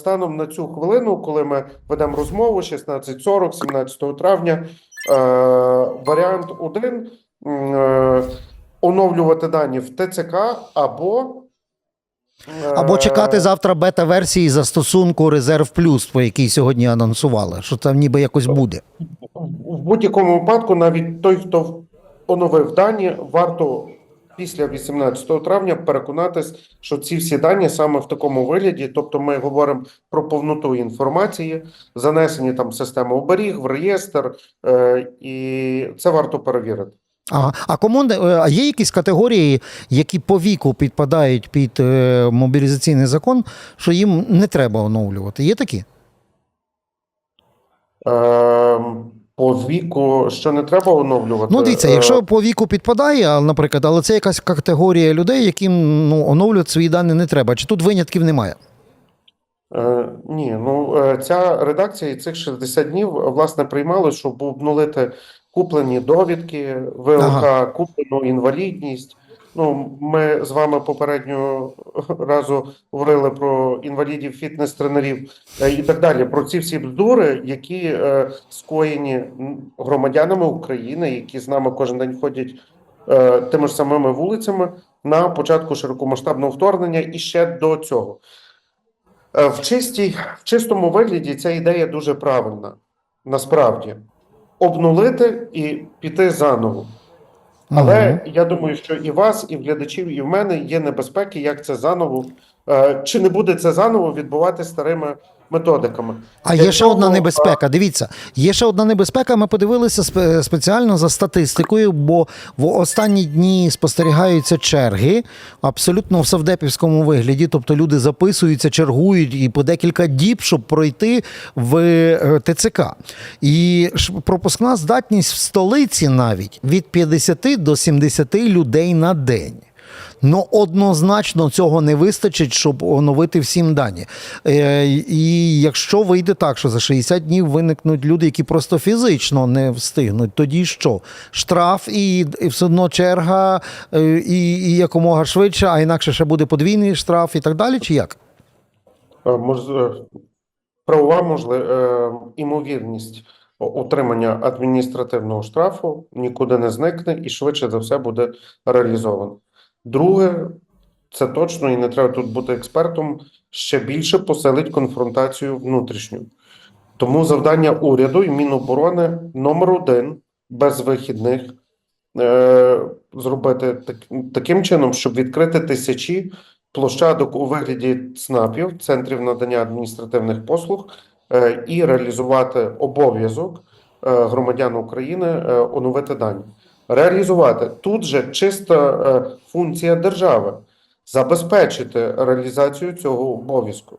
станом на цю хвилину, коли ми ведемо розмову 16.40, 17 травня, е, варіант один е, оновлювати дані в ТЦК або. е, Або чекати завтра бета-версії застосунку Резерв Плюс, по якій сьогодні анонсували, що там ніби якось буде. В будь-якому випадку, навіть той, хто оновив дані, варто після 18 травня переконатись, що ці всі дані саме в такому вигляді, тобто ми говоримо про повноту інформації, занесені там в систему оберіг, в реєстр, е, і це варто перевірити. Ага. А кому не- е, а є якісь категорії, які по віку підпадають під е, мобілізаційний закон, що їм не треба оновлювати? Є такі? Е, віку, що не треба оновлювати. Ну, дивіться, Е, якщо по віку підпадає, наприклад, але це якась категорія людей, яким ну, оновлювати свої дані не треба. Чи тут винятків немає? Е, ні, ну е, ця редакція і цих 60 днів власне приймали, щоб обнулити куплені довідки, ВЛК, Ага. куплену інвалідність. Ну, ми з вами попереднього разу говорили про інвалідів, фітнес-тренерів е, і так далі. Про ці всі бздури, які е, скоєні громадянами України, які з нами кожен день ходять е, тими ж самими вулицями на початку широкомасштабного вторгнення і ще до цього. Е, В чистій, в чистому вигляді ця ідея дуже правильна. Насправді, обнулити і піти заново. Але я думаю, що і вас, і в глядачів, і в мене є небезпеки, як це заново, чи не буде це заново відбувати старими методиками. А є ще одна небезпека. Дивіться, є ще одна небезпека. Ми подивилися спеціально за статистикою, бо в останні дні спостерігаються черги абсолютно в совдепівському вигляді. Тобто люди записуються, чергують і по декілька діб, щоб пройти в е, ТЦК. І пропускна здатність в столиці навіть від 50 до 70 людей на день. Ну, однозначно цього не вистачить, щоб оновити всім дані. Е, і якщо вийде так, що за 60 днів виникнуть люди, які просто фізично не встигнуть, тоді що? Штраф і, і все одно черга, е, і, і якомога швидше, а інакше ще буде подвійний штраф і так далі, чи як? Е, е, правова можливість, імовірність отримання адміністративного штрафу нікуди не зникне і швидше за все буде реалізовано. Друге, це точно і не треба тут бути експертом, ще більше посилить конфронтацію внутрішню. Тому завдання уряду і Міноборони номер один без вихідних е, зробити так, таким чином, щоб відкрити тисячі площадок у вигляді ЦНАПів, центрів надання адміністративних послуг, е, і реалізувати обов'язок е, громадян України е, оновити дані. Реалізувати тут же чиста е, функція держави забезпечити реалізацію цього обов'язку.